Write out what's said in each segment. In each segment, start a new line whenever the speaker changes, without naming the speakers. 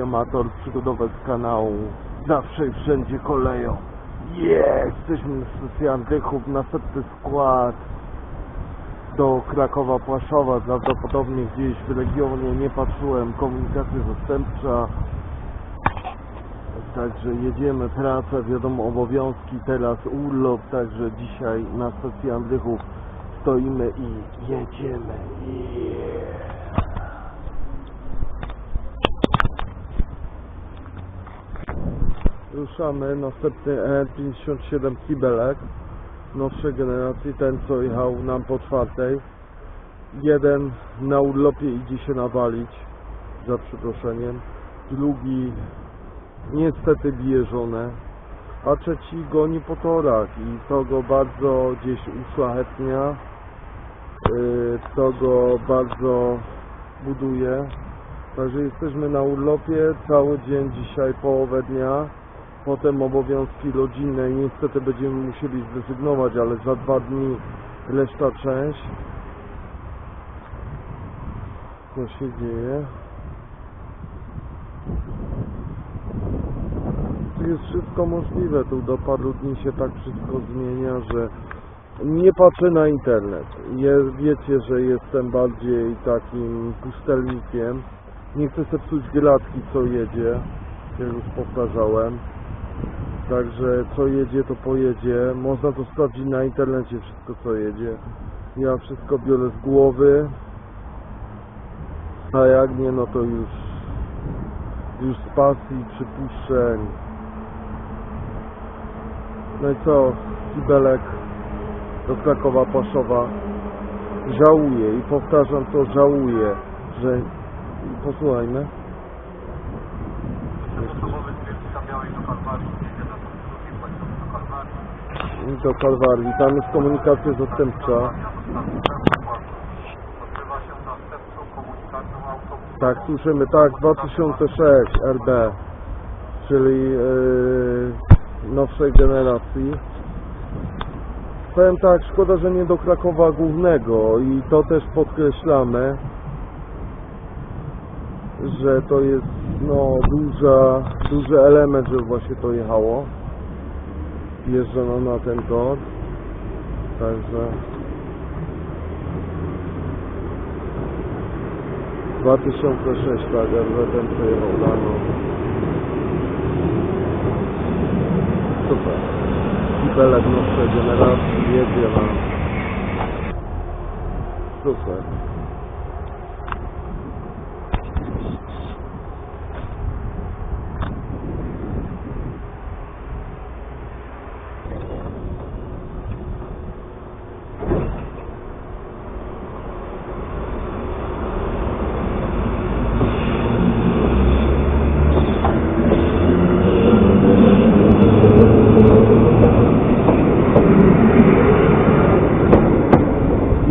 Amator, przygodowe z kanału Zawsze i wszędzie koleją Jest! Jesteśmy na stacji Andrychów, następny skład do Krakowa Płaszowa, prawdopodobnie gdzieś w regionie, nie patrzyłem, komunikacja zastępcza Także jedziemy, praca, wiadomo, obowiązki, teraz urlop, także dzisiaj na stacji Andrychów stoimy i jedziemy. Yeah. Ruszamy, następny E57 Kibelek nowszej generacji, ten co jechał nam po czwartej. Jeden na urlopie idzie się nawalić, za przeproszeniem. Drugi niestety bije żonę, a trzeci goni po torach i to go bardzo gdzieś uszlachetnia, yy, to go bardzo buduje. Także jesteśmy na urlopie cały dzień dzisiaj, połowę dnia. Potem obowiązki rodzinne niestety będziemy musieli zrezygnować, ale za dwa dni reszta część. Co się dzieje? Tu jest wszystko możliwe, tu do paru dni się tak wszystko zmienia, że nie patrzę na internet. Je, wiecie, że jestem bardziej takim pustelnikiem. Nie chcę sobie psuć gratki, co jedzie, jak już powtarzałem. Także co jedzie, to pojedzie. Można to sprawdzić na internecie, wszystko co jedzie. Ja wszystko biorę z głowy. A jak nie, no to już już z pasji, przypuszczeń. No i co? Kibelek do Krakowa Paszowa. Żałuję i powtarzam to, żałuję, że... Posłuchajmy.
Osobowy stwierdzenia białej do Kalwarii, jedzie na to drugi pociąg do Kalwarii.
Do Kalwarii. Tam jest komunikacja zastępcza.
Odbywa się następną komunikacją autobusową.
Tak, słyszymy, tak, 2006 RB, czyli yy, nowszej generacji. Powiem tak, szkoda, że nie do Krakowa Głównego i to też podkreślamy, że to jest no duża, duży element, żeby właśnie to jechało. Jeżdżono na ten tor. Także 2006, tak, ten przejechał rano. Super. Kibelek nowszej generacji jedzie na... Super.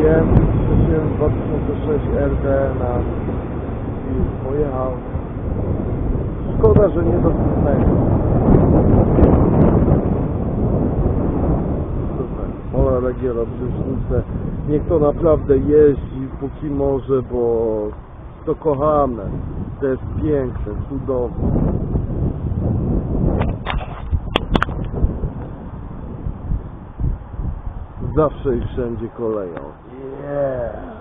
Wiem, kupiłem 2006 RD na i pojechał. Szkoda, że nie do Sydneyu. Super. Mola Regiera Brzeżnice. Niech to naprawdę jeździ póki może, bo to kochane. To jest piękne, cudowne. Zawsze i wszędzie koleją. Yeah.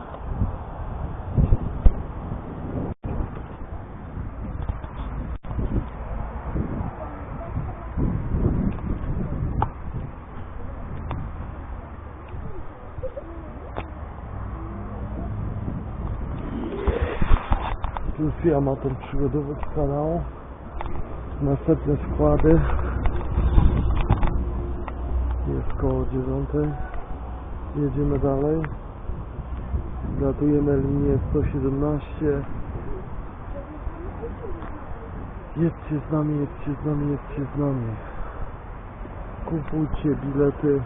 Ten przygodowy kanał. Następne składy. Jest koło dziewiątej. Jedziemy dalej. Latujemy linię 117. Jedźcie z nami, jedźcie z nami, jedźcie z nami. Kupujcie bilety.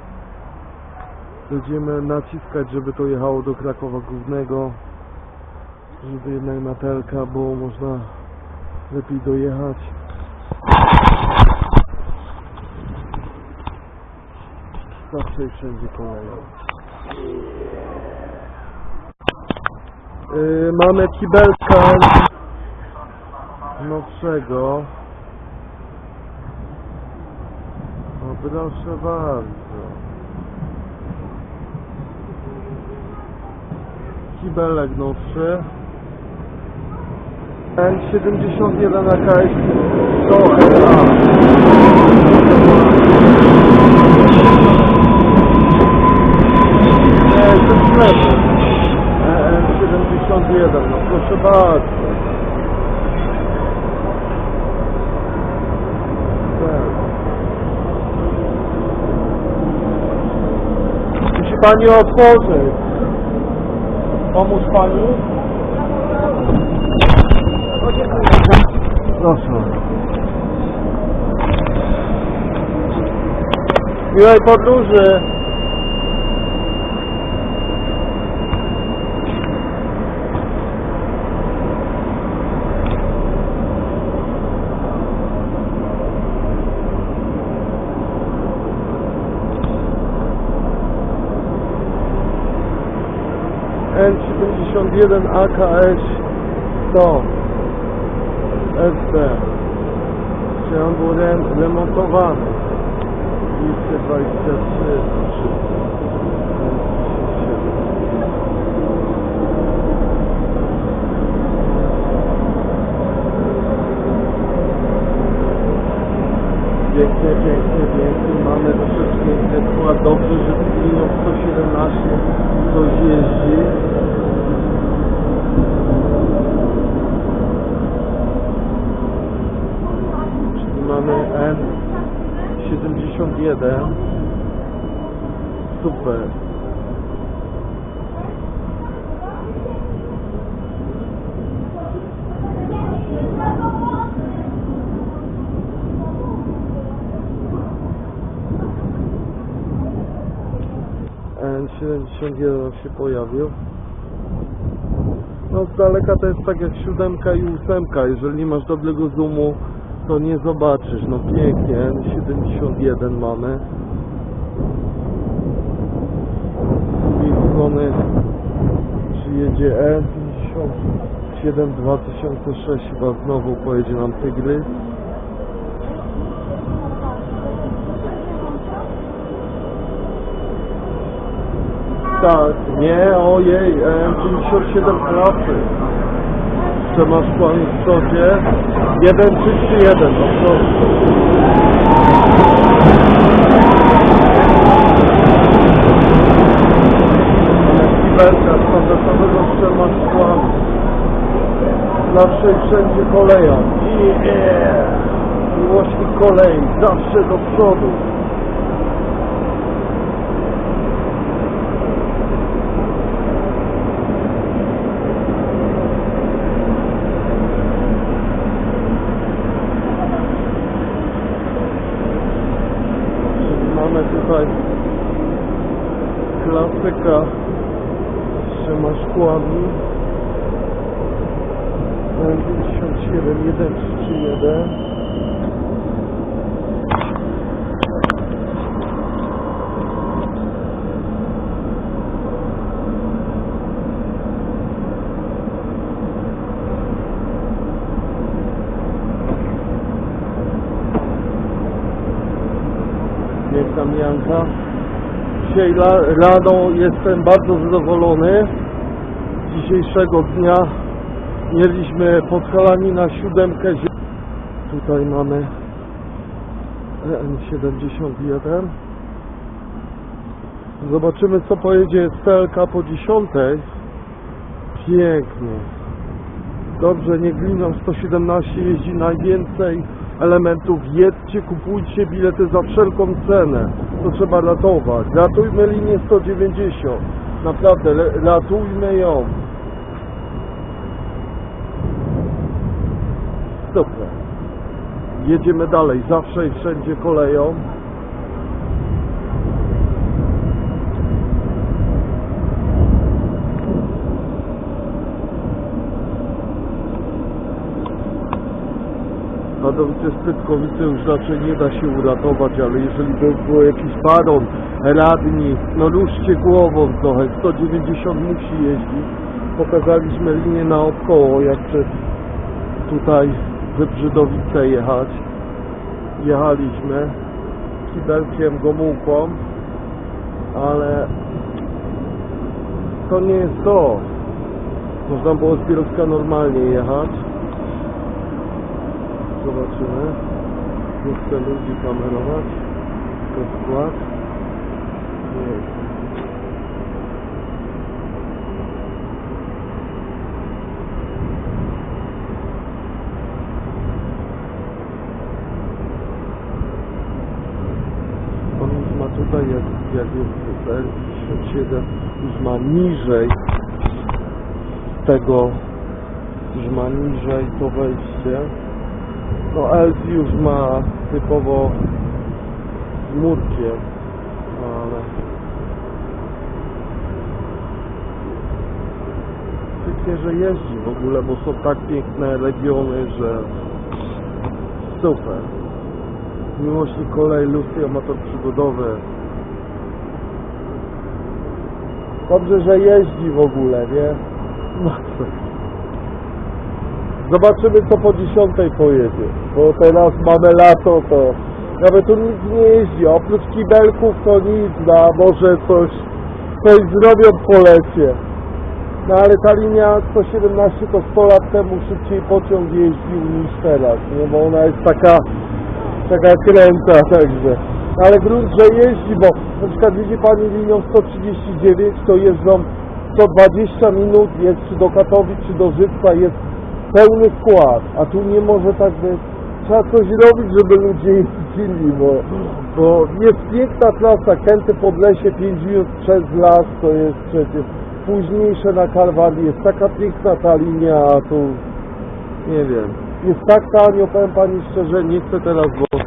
Będziemy naciskać, żeby to jechało do Krakowa Głównego żeby jednak na telka było można lepiej dojechać. Zawsze i wszędzie koleją. Yy, mamy kibelka nowszego. O, proszę bardzo. Kibelek nowszy. N71 AKS do LA. Nie, to sklepy. N71, proszę bardzo. Tak. Musi Pani otworzyć. Pomóż Pani? Proszę. Miłej podróży. N71 AKS 100 SD czy on był rem- remontowany 223 Pięknie, pięknie, pięknie. Mamy troszeczkę skład. Dobrze, że z linią 117 ktoś jeździ. Czyli mamy N71 Super. N71 się pojawił. No z daleka to jest tak jak siódemka i ósemka. Jeżeli nie masz dobrego zoomu, to nie zobaczysz. No pięknie, 71 mamy. Z drugiej strony przyjedzie E57 2006 chyba znowu pojedzie nam Tygrys. Tak, nie, ojej, M57 klasy. Jeszcze masz pan w przodzie. 1331, no proszę. Kiberka z standardowego trzema szkłami. Zawsze i wszędzie koleją. Yeah! Miłośnik kolei, zawsze do przodu. klasyka. Trzyma szkłami 57 131 Jest tam Janka. Dzisiaj rano jestem bardzo zadowolony dzisiejszego dnia. Mieliśmy podchalani na siódemkę. Tutaj mamy EN71. Zobaczymy co pojedzie z TLK po 10. Pięknie. Dobrze, nie gliną 117 jeździ najwięcej elementów. Jedźcie, kupujcie bilety za wszelką cenę. To trzeba ratować. Ratujmy linię 190. Naprawdę, ratujmy ją. Super. Jedziemy dalej. Zawsze i wszędzie koleją. Radowice Spytkowice już raczej nie da się uratować, ale jeżeli by był jakiś baron, radni, no ruszcie głową trochę, 190 musi jeździć. Pokazaliśmy linię naokoło, jak przez tutaj Wybrzydowice jechać. Jechaliśmy kibelkiem, gomułką, ale to nie jest to. Można było z Bielska normalnie jechać. Zobaczymy. Nie chcę ludzi kamerować. To skład. Nie. Tutaj, jak, jak jest R57, już ma niżej tego, już ma niżej to wejście. No Elf już ma typowo murkiem, ale pięknie, że jeździ w ogóle, bo są tak piękne regiony, że super. Miłośnik kolej, lustry, amator przygodowy. Dobrze, że jeździ w ogóle, nie? No? Zobaczymy co po dziesiątej pojedzie, bo teraz mamy lato, to nawet tu nic nie jeździ, oprócz kibelków to nic, no a może coś, coś zrobią po lecie. No ale ta linia 117 to 100 lat temu szybciej pociąg jeździł niż teraz, nie, bo ona jest taka, taka kręta, także. No ale grunt, że jeździ, bo na przykład widzi Pani linią 139, to jeżdżą co 20 minut, jest czy do Katowic, czy do Żywca, jest pełny skład, a tu nie może tak być. Trzeba coś robić, żeby ludzie jeździli, bo, bo jest piękna trasa, Kęty Podlesie, 5 minut przez las, to jest przecież późniejsze na Kalwarii, jest taka piękna ta linia, a tu nie wiem, jest tak tanio, powiem Pani szczerze, nie chcę teraz, bo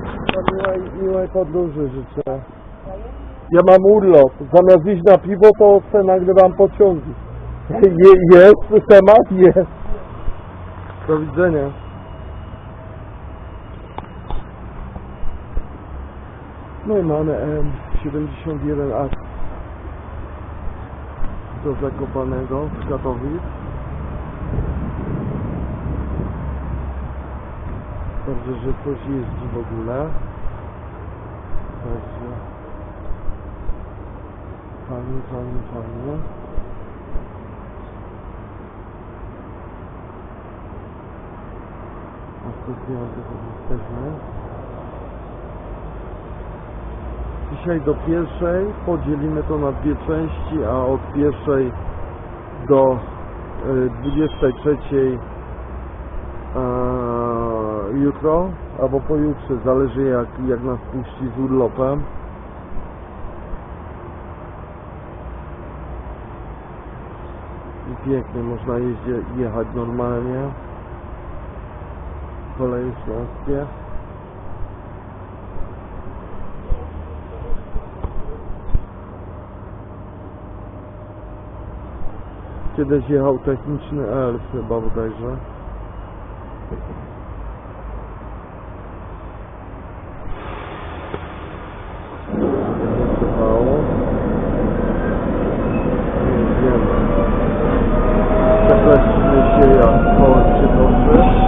miłej, miłej podróży życzę. Ja mam urlop, zamiast iść na piwo, to se nagrywam pociągi. Je, jest temat? Jest. Do widzenia. No i mamy M71A do Zakopanego z Katowic. Dobrze, że ktoś jeździ w ogóle. Także fajnie, fajnie, fajnie. Ostatnio jesteśmy. Dzisiaj do pierwszej podzielimy to na dwie części, a od pierwszej do y, 23 e, jutro albo pojutrze, zależy jak, jak nas puści z urlopem. I pięknie, można jeździe, jechać normalnie. Koleje śląskie. Kiedyś jechał techniczny elf chyba bodajże. Jechało. Nie wiem. Przepraszamy się jak kołem się toczy.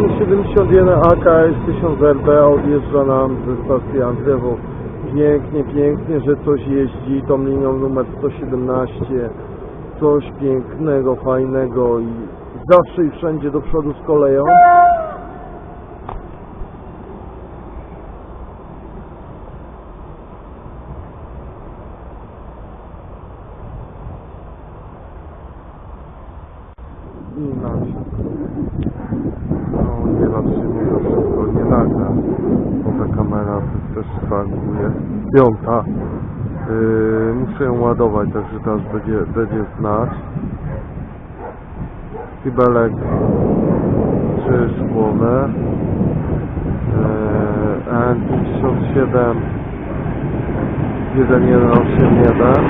N71 AKS 1000 RB odjeżdża nam ze stacji Andrzewo. Pięknie, pięknie, że coś jeździ tą linią numer 117. Coś pięknego, fajnego i zawsze i wszędzie do przodu z koleją. I na wszystko. No nie na mimo wszystko nie nagra, bo ta kamera też szwankuje. Piąta. Yy, muszę ją ładować, także teraz będzie, będzie znać. Kibelek szkłowe. Yy, N57 1181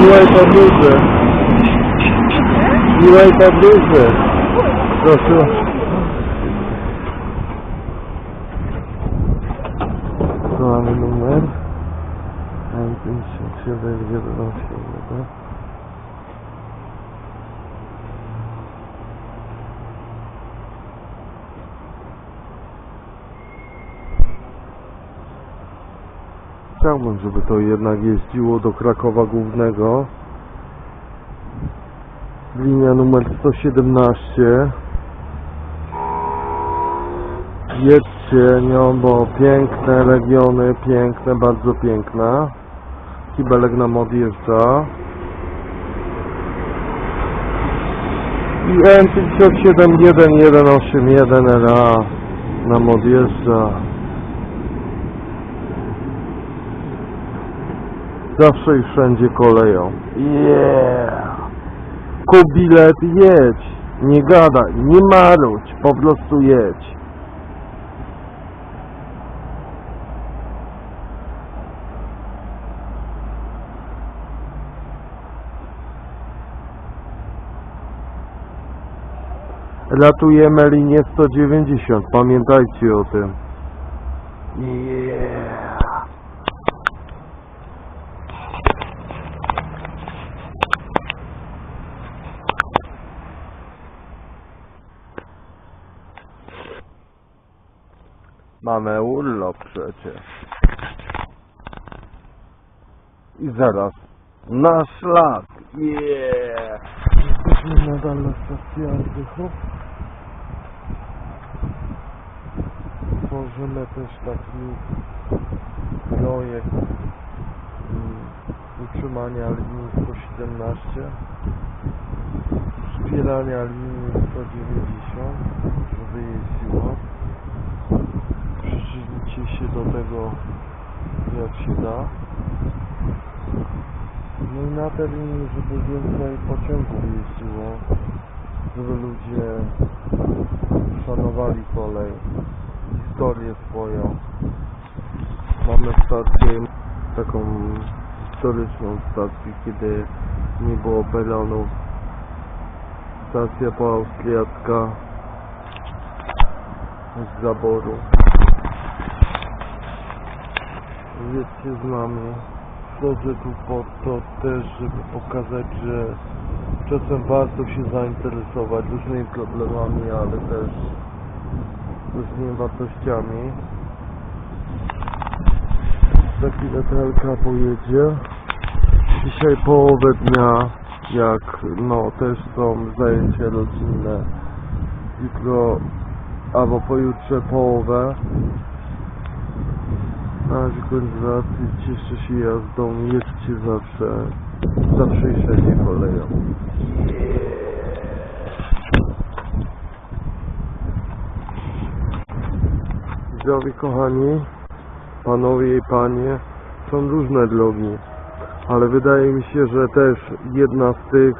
Miłej podróży. Miłej podróży. Proszę. Tu mamy numer. M57 1181. Chciałbym, żeby to jednak jeździło do Krakowa Głównego. Linia numer 117. Jedźcie nią, bo piękne regiony, piękne, bardzo piękne. Kibelek nam odjeżdża. I N5711181 nam odjeżdża. Zawsze i wszędzie koleją. Yeah! Kup bilet i jedź. Nie gadaj, nie marudź, po prostu jedź. Ratujemy linię 190, pamiętajcie o tym. Yeah! Mamy urlop przecież. I zaraz na szlak. Yeah! Jesteśmy nadal na stacji Ardychów. Tworzymy też taki projekt mm, utrzymania linii 117 wspierania linii 190 żeby jeździła. Przyczyncie się do tego jak się da. No i na tej linii żeby więcej pociągów jeździło żeby ludzie szanowali kolej historię swoją. Mamy stację taką historyczną stację kiedy nie było pelonów. Stacja poaustriacka z zaboru. Jedźcie z nami wchodzę tu po to też, żeby pokazać, że czasem warto się zainteresować różnymi problemami, ale też różnymi wartościami. Za chwilę Telka pojedzie. Dzisiaj połowę dnia jak no też są zajęcia rodzinne. Jutro albo pojutrze połowę. Na razie konserwacji cieszę się jazdą, jedźcie zawsze, zawsze i wszędzie koleją. Widzowie kochani, panowie i panie, są różne drogi, ale wydaje mi się, że też jedna z tych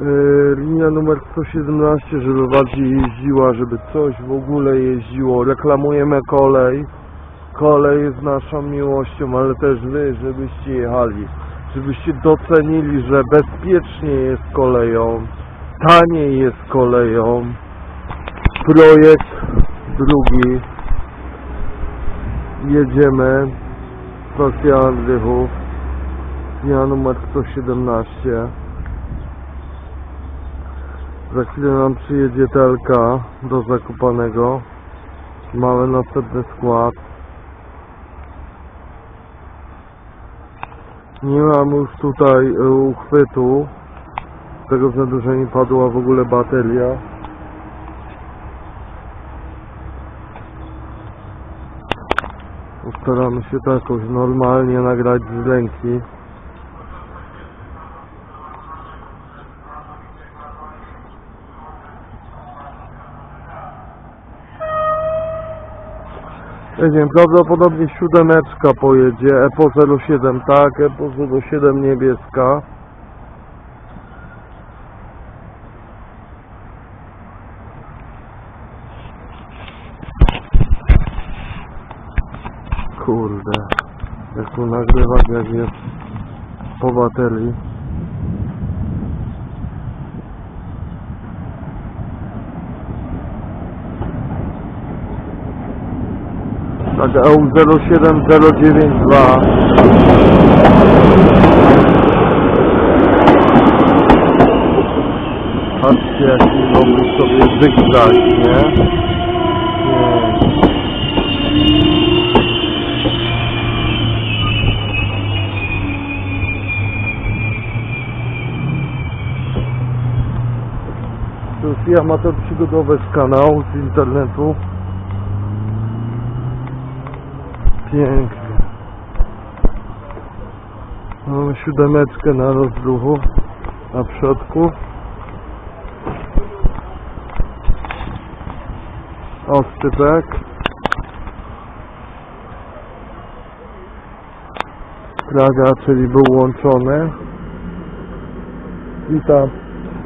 yy, linia numer 117, żeby bardziej jeździła, żeby coś w ogóle jeździło, reklamujemy kolej, kolej jest naszą miłością, ale też wy, żebyście jechali, żebyście docenili, że bezpiecznie jest koleją, taniej jest koleją. Projekt drugi. Jedziemy. Stacja Andrychów. Dnia numer 117. Za chwilę nam przyjedzie telka do Zakopanego. Mamy następny skład. Nie mam już tutaj e, uchwytu. Z tego względu, że mi padła w ogóle bateria. Postaramy się to jakoś normalnie nagrać z ręki. Ja nie wiem, prawdopodobnie siódemeczka pojedzie, EPO 07 tak, EPO 07 niebieska. Kurde, jak tu nagrywać jak jest po baterii. Tak, EU 07092 Patrzcie jaki robi sobie zygzak, nie? Nie. Jest amator przygodowy z kanału, z internetu. Pięknie. Mamy siódemeczkę na rozruchu na przodku. Oscypek. Praga, czyli był łączony. Witam.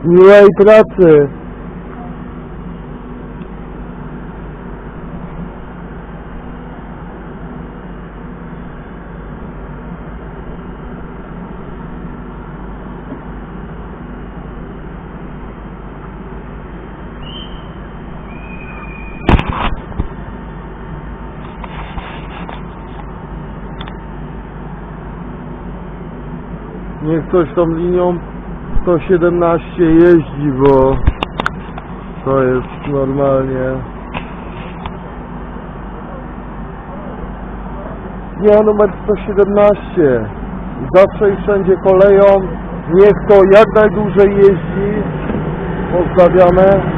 Miłej pracy! Niech ktoś tą linią 117 jeździ, bo to jest normalnie. Linia numer 117. Zawsze i wszędzie koleją. Niech to jak najdłużej jeździ. Pozdrawiamy.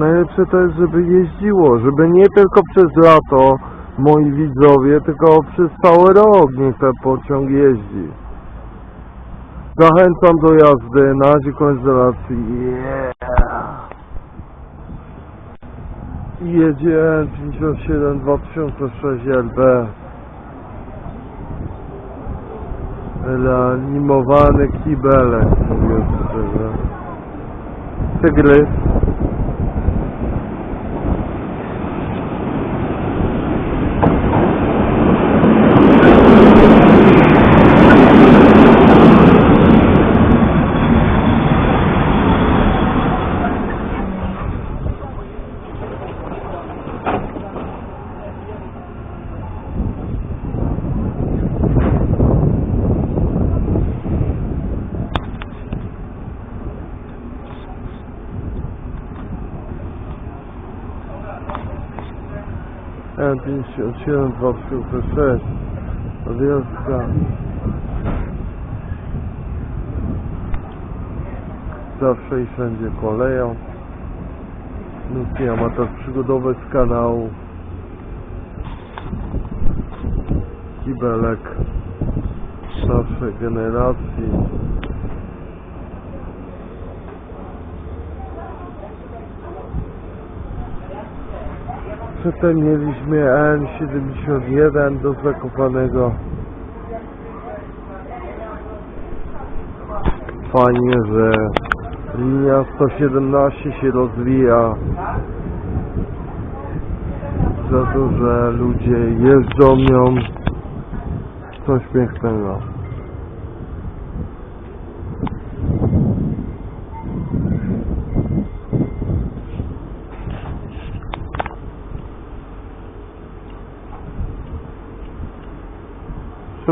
Najlepsze to jest, żeby jeździło, żeby nie tylko przez lato moi widzowie, tylko przez cały rok niech ten pociąg jeździ. Zachęcam do jazdy, na razie koniec relacji. Yeah. Jedzie 57 2006 LB. Reanimowany kibelek, mówiąc szczerze. Tygrys. M57 2006 Wioska Zawsze i wszędzie koleją. Ludzki amator przygodowy z kanału. Kibelek Naszej generacji Przedtem mieliśmy N71 do Zakopanego. Fajnie, że linia 117 się rozwija. za to, że ludzie jeżdżą nią. Coś pięknego.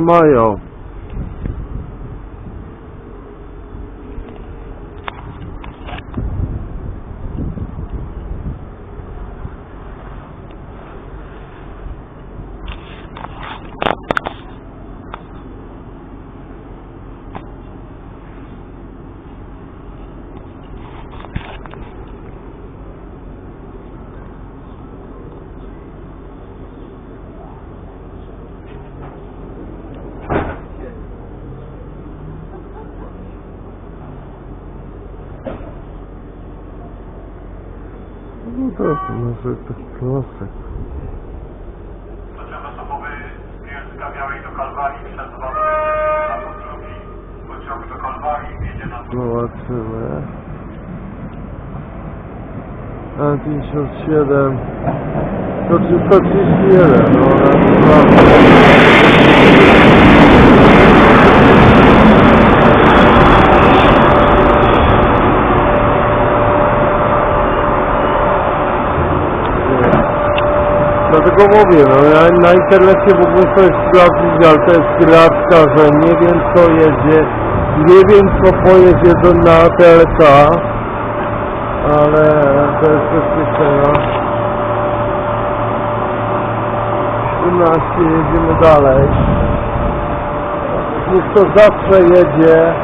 Mayo No to może taki klasek.
Pociąg osobowy z Bielska Białej do Kalwarii przezwany na drugi pociąg do Kalwarii jedzie na
Zobaczymy. A 57 to 331, no ale naprawdę. Dlatego mówię, no ja na internecie mógłbym sobie sprawdzić, ale to jest graczka, że nie wiem co jedzie, nie wiem co pojedzie do, na TLK, ale to jest bezpieczne. 17 jedziemy dalej. Niech to zawsze jedzie,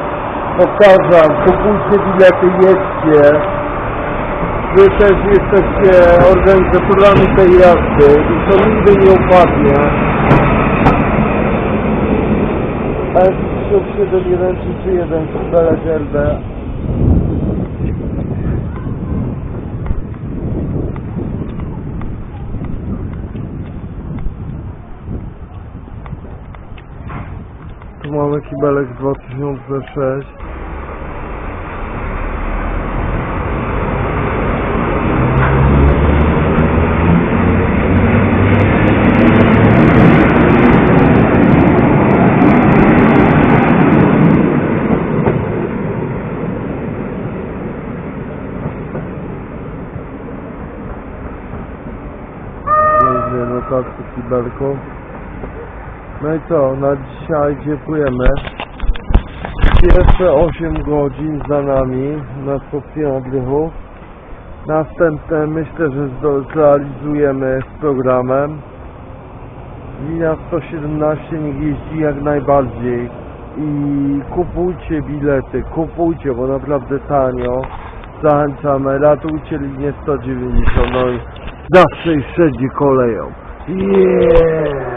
powtarzam, kupujcie bilety, jedźcie. Wy też jesteście organizatorami tej jazdy i to nigdy nie upadnie. S731 Kubelek LB Tu mamy kibelek 2006 Kibelku. No i co, na dzisiaj dziękujemy. Pierwsze 8 godzin za nami na stację oddechu. Następne myślę, że zrealizujemy z programem. Linia 117 niech jeździ jak najbardziej. I kupujcie bilety, kupujcie, bo naprawdę tanio. Zachęcamy, ratujcie linię 190, no i zawsze i wszędzie koleją. Yeah!